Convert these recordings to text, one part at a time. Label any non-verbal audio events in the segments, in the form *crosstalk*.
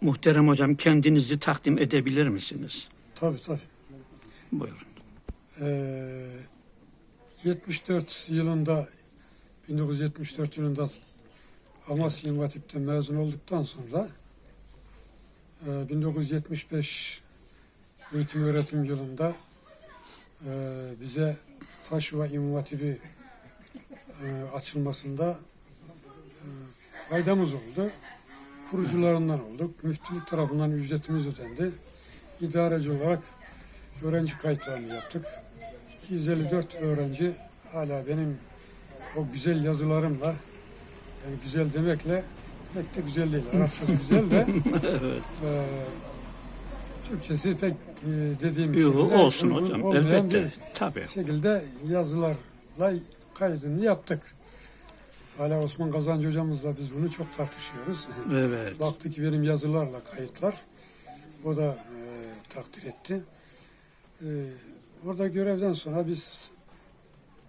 Muhterem hocam kendinizi takdim edebilir misiniz? Tabii tabii. Buyurun. Ee, 74 yılında 1974 yılında Amasya İmam Hatip'te mezun olduktan sonra e, 1975 eğitim öğretim yılında e, bize Taşova İmam Hatibi e, açılmasında e, faydamız oldu. Kurucularından olduk. Müftülük tarafından ücretimiz ödendi. İdareci olarak öğrenci kayıtlarını yaptık. 254 öğrenci hala benim o güzel yazılarımla yani güzel demekle pek de güzel değil. Arapçası güzel de *laughs* eee, Türkçesi pek eee, dediğim şekilde olsun hocam. Elbette. Tabii. şekilde yazılarla kaydını yaptık. Hala Osman Kazancı hocamızla biz bunu çok tartışıyoruz. *laughs* Evet. Baktı ki benim yazılarla kayıtlar. O da e, takdir etti. E, orada görevden sonra biz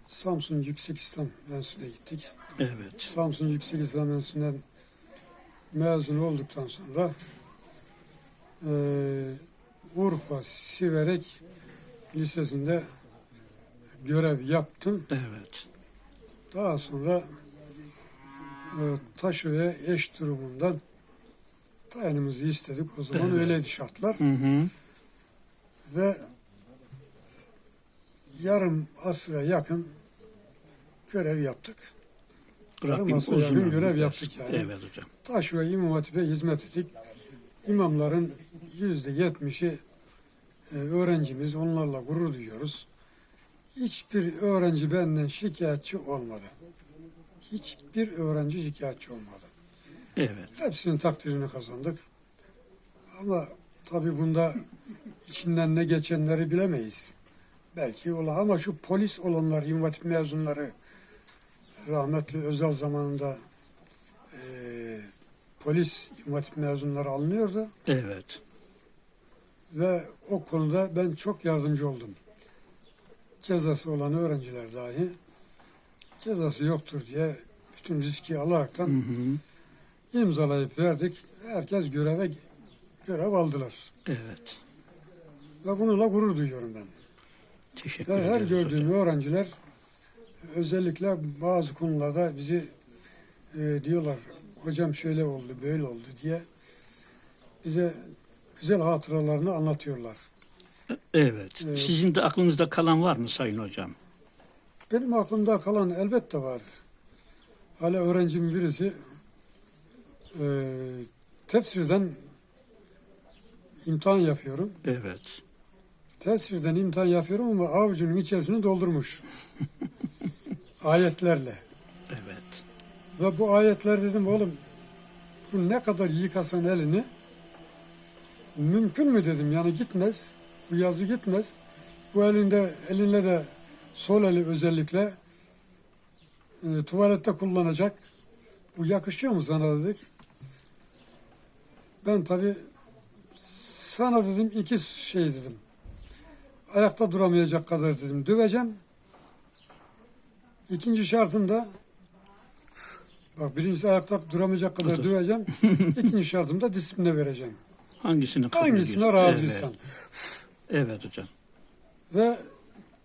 Samsun Yüksek İslam Enstitüsü'ne gittik. Evet. Samsun Yüksek İslam Enstitüsü'nden mezun olduktan sonra e, Urfa Siverek Lisesi'nde görev yaptım. Evet. Daha sonra e, Taşö'ye eş durumundan tayinimizi istedik. O zaman Evet. öyleydi şartlar. Hı hı. Ve yarım asra yakın görev yaptık. Yarım asra yakın görev versin. yaptık yani. Evet hocam. Taşö'ye İmam Hatip'e hizmet ettik. İmamların yüzde yetmişi e, öğrencimiz. Onlarla gurur duyuyoruz. Hiçbir öğrenci benden şikayetçi olmadı. Hiçbir öğrenci şikayetçi olmadı. Evet. Hepsinin takdirini kazandık. Ama tabii bunda içinden ne geçenleri bilemeyiz. Belki ola ama şu polis olanlar, İmam Hatip mezunları rahmetli özel zamanında eee, polis İmam Hatip mezunları alınıyordu Evet. ve o konuda ben çok yardımcı oldum. Cezası olan öğrenciler dahi cezası yoktur diye bütün riski alaraktan Hı hı. imzalayıp verdik. Herkes göreve görev aldılar. Evet. Ve bununla gurur duyuyorum ben. Teşekkür Ve her gördüğüm hocam. öğrenciler özellikle bazı konularda bizi e, diyorlar hocam şöyle oldu böyle oldu diye bize güzel hatıralarını anlatıyorlar. Evet. Evet. Sizin de aklınızda kalan var mı Sayın Hocam? Benim aklımda kalan elbette var. Hala öğrencim birisi e, tefsirden imtihan yapıyorum. Evet. Tefsirden imtihan yapıyorum ama avucunun içerisini doldurmuş. *laughs* Ayetlerle. Evet. Ve bu ayetler dedim oğlum bu ne kadar yıkasan elini mümkün mü dedim yani gitmez. Bu yazı gitmez. Bu elinde elinle de sol eli özellikle e, tuvalette kullanacak. Bu yakışıyor mu sana dedik. Ben tabi sana dedim iki şey dedim. Ayakta duramayacak kadar dedim. Döveceğim. İkinci şartım da Bak birincisi ayakta duramayacak kadar Otur. döveceğim. *laughs* İkinci şartım da disipline vereceğim. Hangisini kabul Hangisine ediyorsun? razıysan. Evet. evet hocam. Ve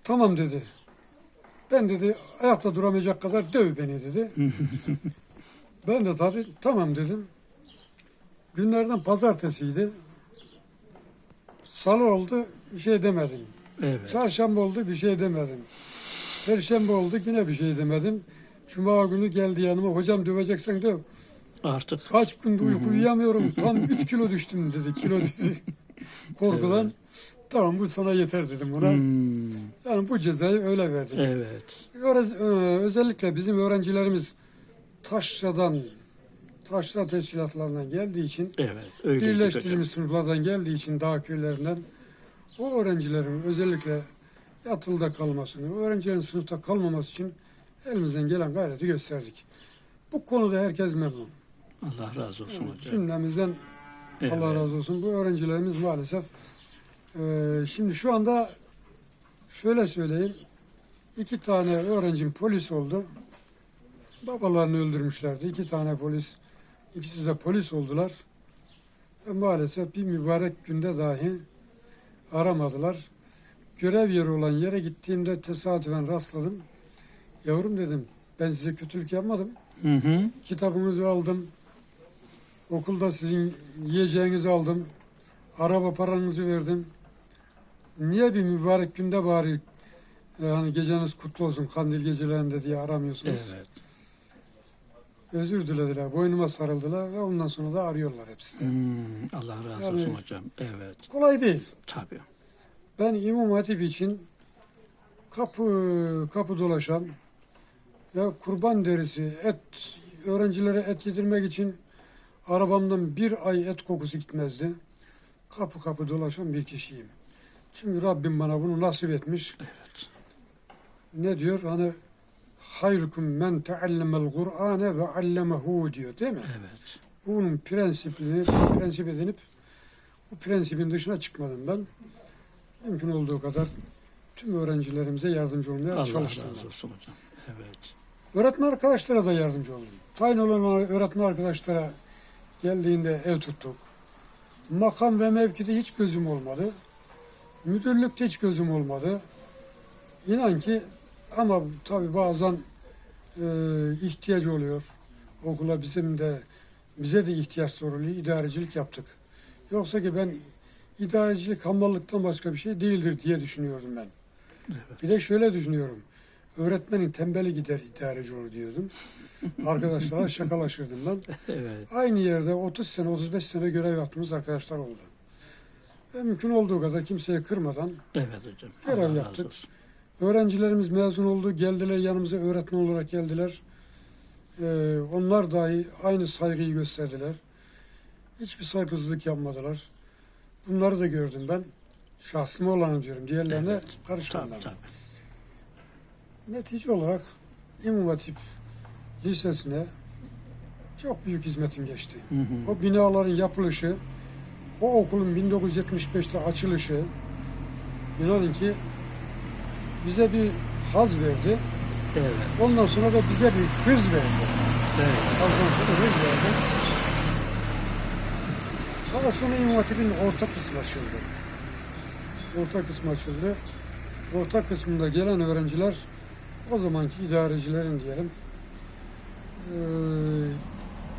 tamam dedi. Ben dedi ayakta duramayacak kadar döv beni dedi. *laughs* ben de tabii tamam dedim. Günlerden pazartesiydi. Salı oldu bir şey demedim. Evet. Çarşamba oldu bir şey demedim. Perşembe oldu yine bir şey demedim. Cuma günü geldi yanıma hocam döveceksen döv. Artık Kaç gündür uyku uyuyamıyorum. Tam *laughs* 3 kilo düştüm dedi. Kilo dedi. *laughs* Korkudan. Tamam bu sana yeter dedim buna. Hmm, Yani bu cezayı öyle verdik. evet. Öğre- e, özellikle bizim öğrencilerimiz Taşra'dan, Taşra teşkilatlarından geldiği için, Evet. Öyle birleştirilmiş sınıflardan geldiği için dağ köylerinden o öğrencilerin özellikle yatılıda kalmasını, öğrencilerin sınıfta kalmaması için elimizden gelen gayreti gösterdik. Bu konuda herkes memnun. Allah razı olsun hocam. Cümlemizden Evet. Allah razı olsun. Bu öğrencilerimiz maalesef eee, şimdi şu anda şöyle söyleyeyim. iki tane öğrencim polis oldu. Babalarını öldürmüşlerdi. İki tane polis. ikisi de polis oldular. Ve maalesef bir mübarek günde dahi aramadılar. Görev yeri olan yere gittiğimde tesadüfen rastladım. Yavrum dedim ben size kötülük yapmadım. Hı hı. Kitabınızı aldım. Okulda sizin yiyeceğinizi aldım. Araba paranızı verdim. Niye bir mübarek günde bari yani geceniz kutlu olsun kandil gecelerinde diye aramıyorsunuz? Evet. Özür dilediler. Boynuma sarıldılar ve ondan sonra da arıyorlar hepsi. de. Hmm, Allah razı Yani- olsun hocam. Evet. Kolay değil. Tabii. Ben İmam Hatip için kapı kapı dolaşan ya kurban derisi, et öğrencilere et yedirmek için arabamdan bir ay et kokusu gitmezdi. Kapı kapı dolaşan bir kişiyim. Çünkü Rabbim bana bunu nasip etmiş. Evet. Ne diyor? Hani hayrukum men teallemel Kur'ane ve allemehu diyor değil mi? Evet. Bunun prensibini prensip edinip bu prensibin dışına çıkmadım ben. Mümkün olduğu kadar tüm öğrencilerimize yardımcı olmaya Allah çalıştım. razı ben. olsun hocam. Evet. Öğretmen arkadaşlara da yardımcı oldum. Tayin olan öğretmen arkadaşlara geldiğinde ev tuttuk. Makam ve mevkide hiç gözüm olmadı. Müdürlükte hiç gözüm olmadı. İnan ki ama tabii bazen e, ihtiyaç oluyor. Okula bizim de bize de ihtiyaç soruluyor. İdarecilik yaptık. Yoksa ki ben idarecilik hammallıktan başka bir şey değildir diye düşünüyordum ben. Evet. Bir de şöyle düşünüyorum. Öğretmenin tembeli gider idareci olur diyordum. Arkadaşlarla *laughs* şakalaşırdım ben. Evet. Aynı yerde 30 sene 35 sene görev yaptığımız arkadaşlar oldu. Ve mümkün olduğu kadar kimseye kırmadan Evet hocam. Görev Allah yaptık. öğrencilerimiz mezun oldu. Geldiler yanımıza öğretmen olarak geldiler. Ee, onlar dahi aynı saygıyı gösterdiler. Hiçbir saygısızlık yapmadılar. Bunları da gördüm ben. Şahsıma olanı diyorum. Diğerlerine Evet. karışmam. Netice olarak İmam Hatip Lisesi'ne çok büyük hizmetim geçti. Hı hı. O binaların yapılışı, o okulun 1975'te açılışı, inanın ki bize bir haz verdi. Evet. Ondan sonra da bize bir hız verdi. Evet. Ondan sonra hız verdi. Sonra sonra İmam Hatip'in orta kısmı açıldı. Orta kısmı açıldı. Orta kısmında gelen öğrenciler o zamanki idarecilerin diyelim eee,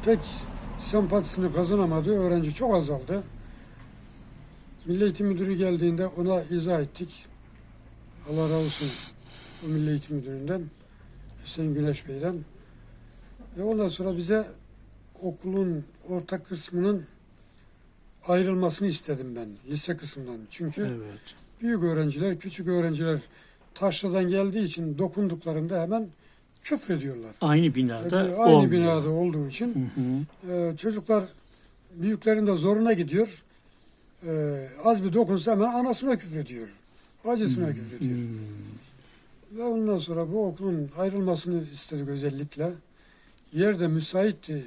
pek sempatisini kazanamadı. Öğrenci çok azaldı. Milli Eğitim Müdürü geldiğinde ona izah ettik. Allah razı olsun o Milli Eğitim Müdürü'nden Hüseyin Güneş Bey'den. Ve ondan sonra bize okulun orta kısmının ayrılmasını istedim ben lise kısmından. Çünkü Evet. büyük öğrenciler, küçük öğrenciler taşradan geldiği için dokunduklarında hemen küfrediyorlar. Aynı binada Aynı olmuyor. binada olduğu için Hı hı. e, çocuklar büyüklerin de zoruna gidiyor. E, az bir dokunsa hemen anasına küfrediyor. Bacısına küfrediyor. Hmm. Ve ondan sonra bu okulun ayrılmasını istedik özellikle. Yer de müsaitti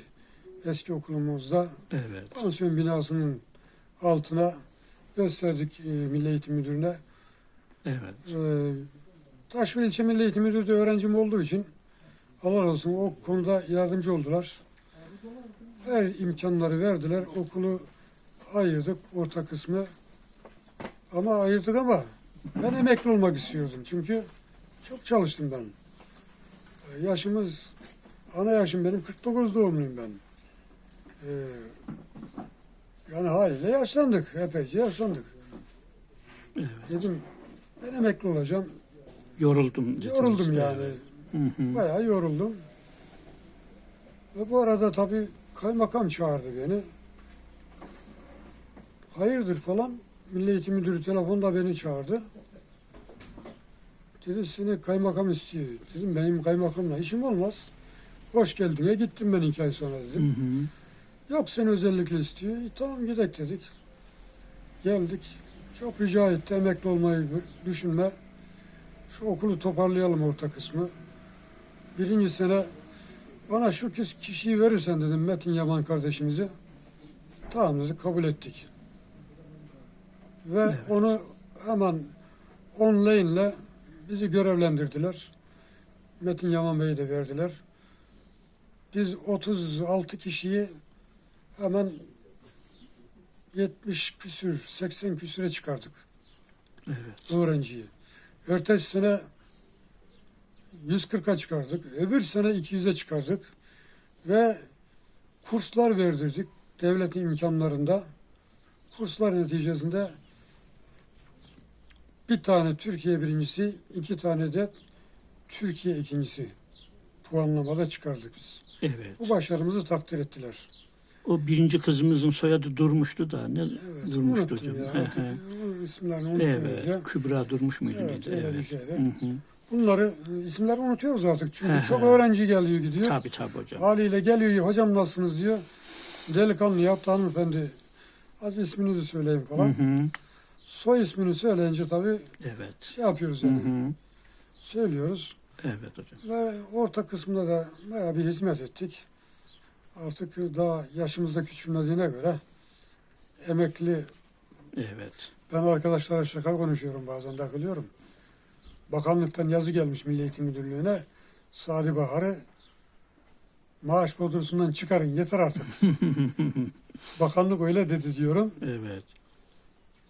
eski okulumuzda. Evet. Pansiyon binasının altına gösterdik e, Milli Eğitim Müdürü'ne. Evet. E, Taşva İlçe Milli Eğitim Müdürü de öğrencim olduğu için Allah olsun o konuda yardımcı oldular. Her imkanları verdiler. Okulu ayırdık orta kısmı. Ama ayırdık ama ben emekli olmak istiyordum. Çünkü çok çalıştım ben. E, Yaşımız, ana yaşım benim 49 doğumluyum ben. E, yani haliyle yaşlandık. Epeyce yaşlandık. Evet. Dedim ben emekli olacağım. Yoruldum. Yoruldum yani. Evet. Hı hı. Bayağı yoruldum. Ve bu arada tabii kaymakam çağırdı beni. Hayırdır falan. Milli Eğitim Müdürü telefonda beni çağırdı. Dedi seni kaymakam istiyor. Dedim benim kaymakamla işim olmaz. Hoş geldin. gittim ben iki ay sonra Hı dedim. hı. Yok seni özellikle istiyor. "İyi, tamam gidek dedik. Geldik. Çok rica etti emekli olmayı düşünme. Şu okulu toparlayalım orta kısmı. Birinci sene bana şu kişi- kişiyi verirsen dedim Metin Yaman kardeşimizi. Tamam dedik kabul ettik. Ve Evet. onu hemen online ile bizi görevlendirdiler. Metin Yaman Bey'i de verdiler. Biz 36 kişiyi hemen 70 küsür, 80 küsüre çıkardık Evet. öğrenciyi. Ertesi sene 140'a çıkardık. Öbür sene 200'e çıkardık. Ve kurslar verdirdik devletin imkanlarında. Kurslar neticesinde bir tane Türkiye birincisi, iki tane de Türkiye ikincisi puanlamada çıkardık biz. Evet. Bu başarımızı takdir ettiler. O birinci kızımızın soyadı Durmuş'tu da. Ne Evet, Durmuş'tu hocam? ya. Hı Artık hı. isimlerini unuttum Evet. iyice. Kübra Durmuş muydu? Evet, neydi? Evet. Hı hı. Bunları isimleri unutuyoruz artık çünkü Hı hı. çok öğrenci geliyor gidiyor. Tabii tabii hocam. Haliyle geliyor hocam nasılsınız diyor. Delikanlı yaptı hanımefendi. Az isminizi söyleyin Hı falan. hı. Soy ismini söyleyince tabii Evet. şey yapıyoruz Hı yani. hı. Söylüyoruz. Evet hocam. Ve orta kısmında da bayağı bir hizmet ettik. Artık daha yaşımız da küçülmediğine göre emekli Evet. ben arkadaşlara şaka konuşuyorum bazen takılıyorum. Bakanlıktan yazı gelmiş Milli Eğitim Müdürlüğü'ne. Sadi Bahar'ı maaş bodrusundan çıkarın yeter artık. *laughs* Bakanlık öyle dedi diyorum. Evet.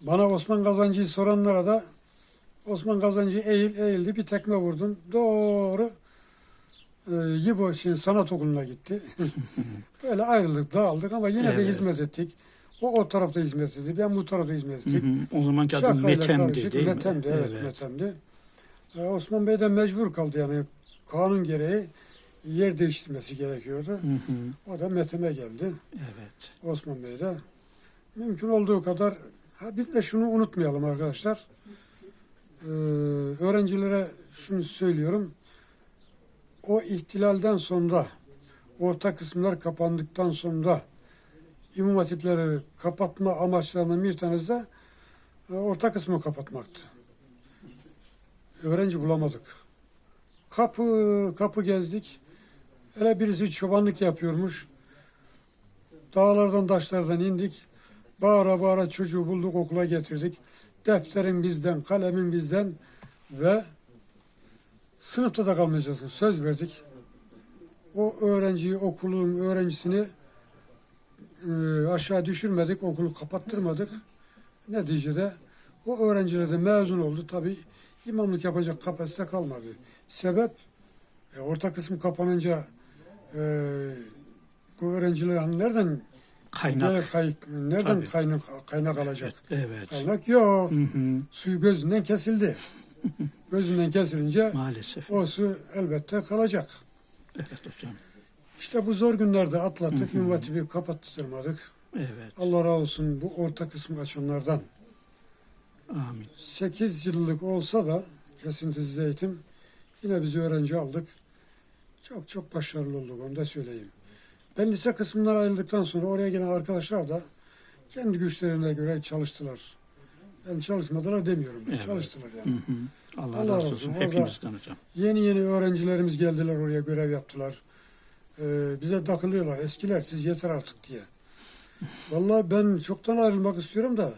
Bana Osman Kazancı'yı soranlara da Osman Kazancı eğil eğildi bir tekme vurdum. Doğru e, Yibo şey, sanat okuluna gitti. *laughs* Böyle ayrıldık dağıldık ama yine de Evet. hizmet ettik. O o tarafta hizmet etti. Ben bu tarafta hizmet Hı ettik. hı. O zamanki adı Metem'di karışık, değil mi? Metem'di, evet, Metem'di. Ee, Osman Bey de mecbur kaldı yani kanun gereği yer değiştirmesi gerekiyordu. Hı hı. O da Metem'e geldi. Evet. Osman Bey de. Mümkün olduğu kadar ha bir de şunu unutmayalım arkadaşlar. Ee, öğrencilere şunu söylüyorum. O ihtilalden sonra orta kısımlar kapandıktan sonra İmam Hatipleri kapatma amaçlarından bir tanesi de e, orta kısmı kapatmaktı. Öğrenci bulamadık. Kapı kapı gezdik. Hele birisi çobanlık yapıyormuş. Dağlardan taşlardan indik. Bağıra bağıra çocuğu bulduk okula getirdik. Defterin bizden, kalemin bizden ve sınıfta da kalmayacaksın. Söz verdik. O öğrenciyi, okulun öğrencisini e, aşağı düşürmedik, okulu kapattırmadık. Neticede o öğrenciler de mezun oldu. Tabi imamlık yapacak kapasite kalmadı. Sebep e, orta kısmı kapanınca e, bu öğrenciler hani nereden Kaynak. Gel kay- nereden Tabii. kaynak kaynak alacak? Evet. Kaynak yok. Hı hı. Suyu gözünden kesildi. *laughs* gözünden kesilince Maalesef. o su elbette kalacak. Evet hocam. İşte bu zor günlerde atlattık. Hatip'i kapattırmadık. Evet. Allah razı olsun bu orta kısmı açanlardan. Amin. 8 yıllık olsa da kesintisiz eğitim yine bizi öğrenci aldık. Çok çok başarılı olduk onu da söyleyeyim. Ben lise kısmından ayrıldıktan sonra oraya gelen arkadaşlar da kendi güçlerine göre çalıştılar. Ben çalışmadılar demiyorum. Evet. Çalıştılar Hı yani. hı. Allah, Allah razı olsun. Hepimizden hocam. Yeni yeni öğrencilerimiz geldiler oraya görev yaptılar. Ee, bize takılıyorlar. Eskiler siz yeter artık diye. Vallahi ben çoktan ayrılmak istiyorum da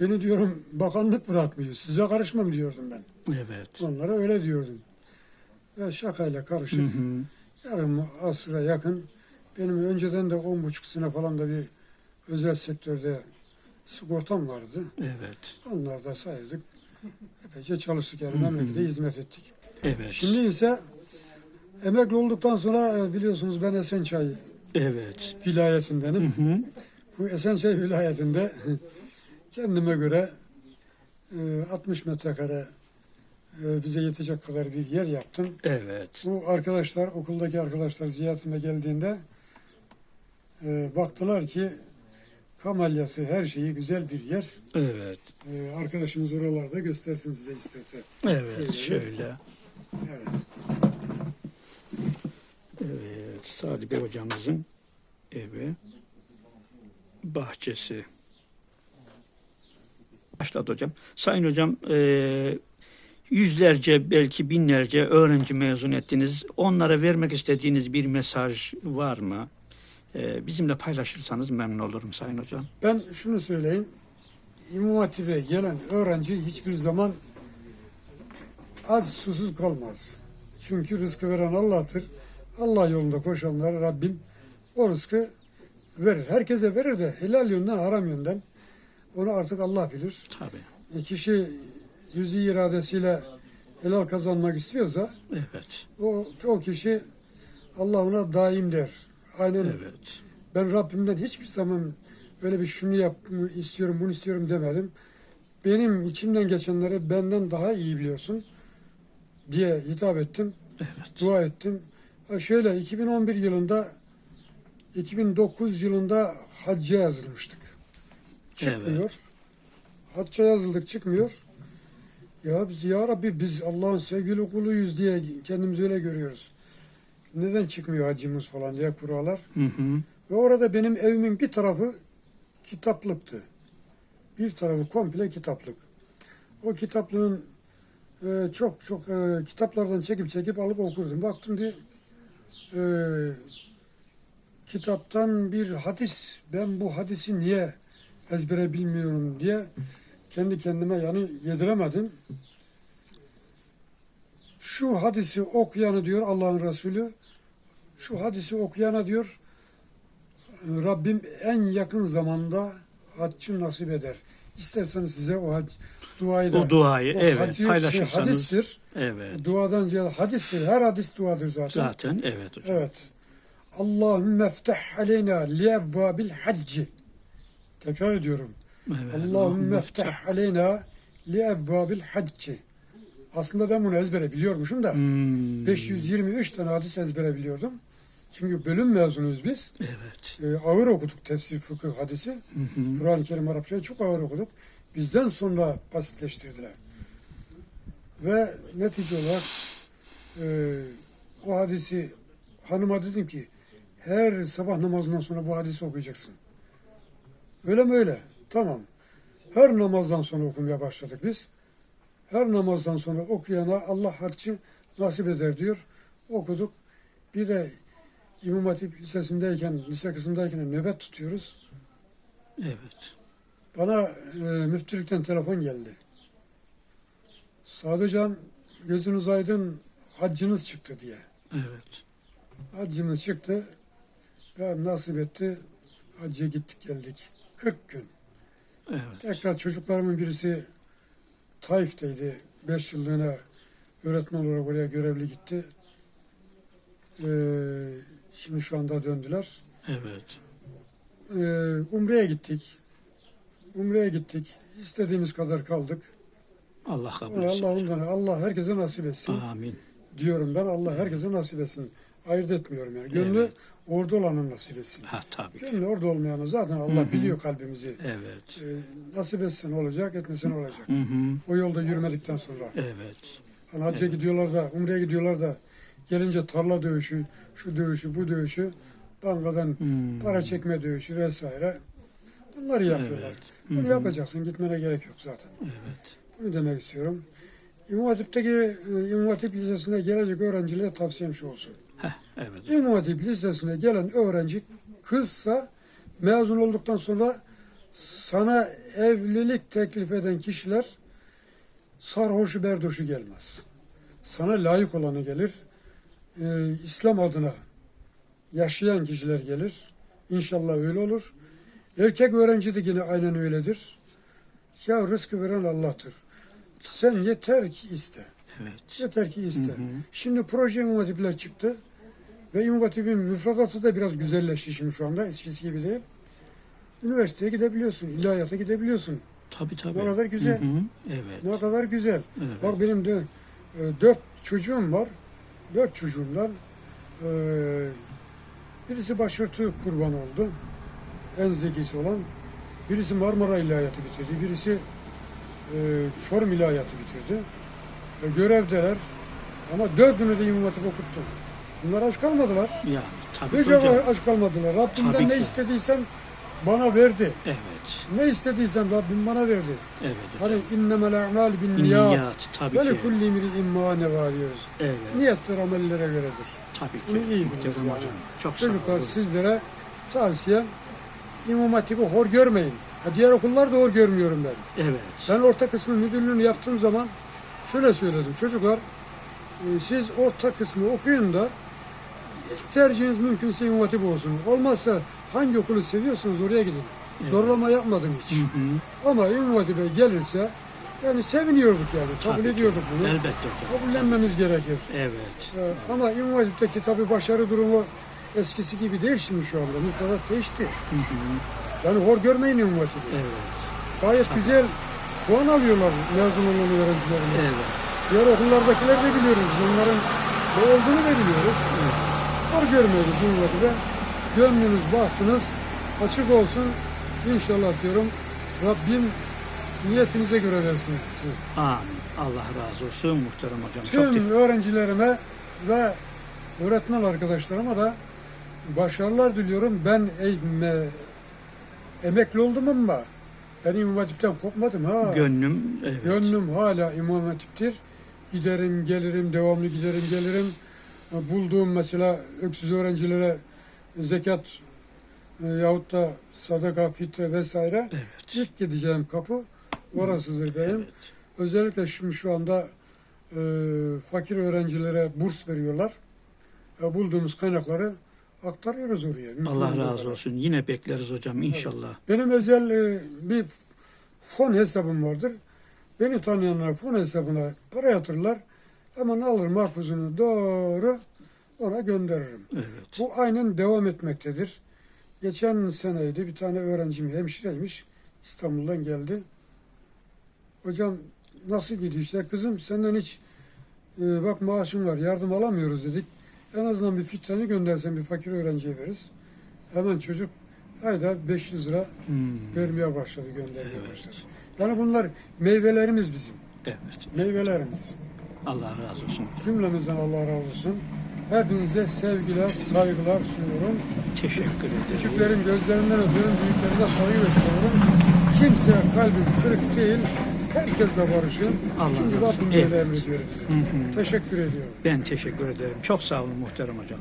beni diyorum bakanlık bırakmıyor. Size karışmam diyordum ben. Evet. Onlara öyle diyordum. Ve şakayla Hı karışık hı. yarım asıra yakın benim önceden de on buçuk sene falan da bir özel sektörde sigortam vardı. Evet. Onlar da saydık. Epeyce çalıştık yani memlekete hizmet ettik. Evet. Şimdi ise emekli olduktan sonra e, biliyorsunuz ben Esençay Evet. vilayetindenim. Hı hı. Bu Esençay vilayetinde *laughs* kendime göre e, 60 metrekare e, bize yetecek kadar bir yer yaptım. Evet. Bu arkadaşlar, okuldaki arkadaşlar ziyaretime geldiğinde e, baktılar ki kamalyası her şeyi güzel bir yer. Evet. E, arkadaşımız oralarda göstersin size isterse. Evet. Şöyle. Evet. Evet. Sadi Bey hocamızın evi. Bahçesi. Başladı hocam. Sayın hocam eee, yüzlerce belki binlerce öğrenci mezun ettiniz. Onlara vermek istediğiniz bir mesaj var mı? Eee, bizimle paylaşırsanız memnun olurum Sayın hocam. Ben şunu söyleyeyim. İmam Hatip'e gelen öğrenci hiçbir zaman aç susuz kalmaz. Çünkü rızkı veren Allah'tır. Allah yolunda koşanlara Rabbim o rızkı verir. Herkese verir de helal yönden haram yönden onu artık Allah bilir. Tabii. E, kişi yüzü iradesiyle helal kazanmak istiyorsa Evet. o, o kişi Allah ona daim der. Aynen Evet. ben Rabbimden hiçbir zaman öyle bir şunu yap istiyorum bunu istiyorum demedim. Benim içimden geçenleri benden daha iyi biliyorsun diye hitap ettim. Evet. Dua ettim. Ha şöyle 2011 yılında 2009 yılında hacca yazılmıştık. Çıkmıyor. Hacca yazıldık çıkmıyor. Ya biz ya Rabbi biz Allah'ın sevgili kuluyuz diye kendimizi öyle görüyoruz. Neden çıkmıyor hacımız falan diye kurallar. Hı hı. Ve orada benim evimin bir tarafı kitaplıktı. Bir tarafı komple kitaplık. O kitaplığın e, çok çok e, kitaplardan çekip çekip alıp okurdum. Baktım bir e, kitaptan bir hadis. Ben bu hadisi niye ezbere bilmiyorum diye kendi kendime yani yediremedim. Şu hadisi okuyanı diyor Allah'ın Resulü. Şu hadisi okuyana diyor Rabbim en yakın zamanda haccı nasip eder. İsterseniz size o hac duayı da O duayı, evet, hacı şey, paylaşırsanız. hadistir. Evet. Duadan ziyade hadistir. Her hadis duadır zaten. Zaten evet hocam. Evet. Allahümme ftah aleyna liyevvabil hacci. Tekrar ediyorum. Evet. Allahümme ftah aleyna liyevvabil hacci. Aslında ben bunu ezbere biliyormuşum da. Hmm. 523 tane hadis ezbere biliyordum. Çünkü bölüm mezunuyuz biz. Evet. Ee, ağır okuduk tefsir, fıkıh, hadisi. Kur'an-ı Kerim Arapçayı çok ağır okuduk. Bizden sonra basitleştirdiler. Ve netice olarak e, o hadisi hanıma dedim ki her sabah namazından sonra bu hadisi okuyacaksın. Öyle mi öyle? Tamam. Her namazdan sonra okumaya başladık biz. Her namazdan sonra okuyana Allah harcı nasip eder diyor. Okuduk. Bir de İmam Hatip Lisesi'ndeyken, lise kısmındayken nöbet tutuyoruz. Evet. Bana e, müftülükten telefon geldi. Sadı gözünüz aydın haccınız çıktı diye. Evet. Haccımız çıktı ve nasip etti. Hacca gittik geldik. 40 gün. Evet. Tekrar çocuklarımın birisi Taif'teydi. 5 yıllığına öğretmen olarak oraya görevli gitti. Ee, şimdi şu anda döndüler. Evet. Ee, Umre'ye gittik. Umre'ye gittik. İstediğimiz kadar kaldık. Allah kabul Allah etsin. ondan Allah herkese nasip etsin Amin. diyorum ben. Allah herkese nasip etsin. Ayırt etmiyorum yani. Gönlü Evet. orada olanın nasip etsin. Ha tabii ki. Gönlü orada olmayanı zaten Allah Hı hı. biliyor kalbimizi. Evet. Ee, nasip etsin olacak, etmesin olacak. Hı hı. O yolda yürümedikten sonra. Evet. Hani hacca gidiyorlar da, umreye gidiyorlar da gelince tarla dövüşü, şu dövüşü, bu dövüşü, bankadan Hmm. para çekme dövüşü vesaire. Bunları yapıyorlar. Evet. Bunu yapacaksın, gitmene gerek yok zaten. Evet. Bunu demek istiyorum. İmam Hatip'teki e, İmam Hatip Lisesi'ne gelecek öğrencilere tavsiyem şu olsun. Evet. İmam Hatip Lisesi'ne gelen öğrenci kızsa mezun olduktan sonra sana evlilik teklif eden kişiler sarhoşu berdoşu gelmez. Sana layık olanı gelir. Ee, İslam adına yaşayan kişiler gelir. İnşallah öyle olur. Erkek öğrenci de yine aynen öyledir. Ya rızkı veren Allah'tır. Sen yeter ki iste. Evet. Yeter ki iste. Hı hı. Şimdi proje İmam çıktı. Ve İmam Hatip'in müfredatı da biraz güzelleşti şimdi şu anda. Eskisi gibi değil. Üniversiteye gidebiliyorsun. ilahiyata gidebiliyorsun. Tabii tabii. Ne kadar güzel. Hı hı. Evet. Ne kadar güzel. Evet. Bak benim de e, dört çocuğum var. Dört çocuğumdan e, birisi başörtü kurban oldu. En zekisi olan. Birisi Marmara İlahiyatı bitirdi. Birisi e, Çorum İlahiyatı bitirdi. E, görevdeler. Ama dördünü de İmam Hatip okuttum. Bunlar aç kalmadılar. Yani tabii Hiç hocam. aç kalmadılar. Rabbimden Tabii ne ki. istediysen bana verdi. Evet. Ne istediysen Rabbim bana verdi. Evet. Hani innemel a'mal bin niyat. Tabii Ve ki. kulli imri'in ma neva diyoruz. Evet. Niyetler amellere göredir. Tabii ki. Bunu iyi biliriz yani. hocam. Çok sağ Çocuklar olun. sizlere tavsiyem İmam Hatip'i hor görmeyin. Ha, diğer okullar da hor görmüyorum ben. Evet. Ben orta kısmı müdürlüğünü yaptığım zaman şöyle söyledim. Çocuklar e, siz orta kısmı okuyun da tercihiniz mümkünse İmam Hatip olsun. Olmazsa hangi okulu seviyorsanız oraya gidin. Zorlama yapmadım hiç. Ama İmam Hatip'e gelirse yani seviniyorduk yani. Kabul Tabii ki. ediyorduk bunu. Elbette hocam. Kabullenmemiz gerekir. Evet. Ee, ama İmam Hatip'teki tabii başarı durumu eskisi gibi değil şimdi şu anda. Müfredat değişti. Yani hor görmeyin İmam Hatip'i. Evet. Gayet güzel puan alıyorlar mezun olan öğrencilerimiz. Evet. Diğer okullardakiler de biliyoruz. Onların ne olduğunu da biliyoruz. Hor görmüyoruz Hatip'e. Gönlünüz, bahtınız açık olsun. İnşallah diyorum Rabbim niyetinize göre versin sizi. Amin. Allah razı olsun muhterem hocam. Çok Tüm teşekkür öğrencilerime ve öğretmen arkadaşlarıma da başarılar diliyorum. Ben eğme, emekli oldum ama ben İmam Hatip'ten kopmadım ha. Gönlüm evet. Gönlüm hala İmam Hatip'tir. Giderim, gelirim, devamlı giderim, gelirim. Bulduğum mesela öksüz öğrencilere zekat e, yahut da sadaka, fitre vesaire Evet. ilk gideceğim kapı orasıdır benim. Evet. Özellikle şimdi şu anda e, fakir öğrencilere burs veriyorlar. E, bulduğumuz kaynakları aktarıyoruz oraya. mümkün Allah razı kadar. olsun. Yine bekleriz hocam inşallah. Benim özel e, bir fon hesabım vardır. Beni tanıyanlar fon hesabına para yatırırlar. Hemen alır makbuzunu doğru ona gönderirim. Evet. Bu aynen devam etmektedir. Geçen seneydi bir tane öğrencim hemşireymiş. İstanbul'dan geldi. Hocam nasıl gidiyor işte kızım senden hiç e, bak maaşım var yardım alamıyoruz dedik. En azından bir fitreni göndersen bir fakir öğrenciye veririz. Hemen çocuk ayda 500 lira Hmm. vermeye başladı göndermeye başladı. Yani bunlar meyvelerimiz bizim. Evet. Meyvelerimiz. Allah razı olsun. Cümlemizden Allah razı olsun. Hepinize sevgiler, saygılar sunuyorum. Teşekkür ederim. Küçüklerin gözlerinden öpüyorum, büyüklerine saygı gösteriyorum. Kimseye kalbi kırık değil, herkesle barışın. Allah Çünkü razı olsun. Rabbim böyle Evet. emrediyor bize. Teşekkür ediyorum. Ben teşekkür ederim. Çok sağ olun muhterem hocam.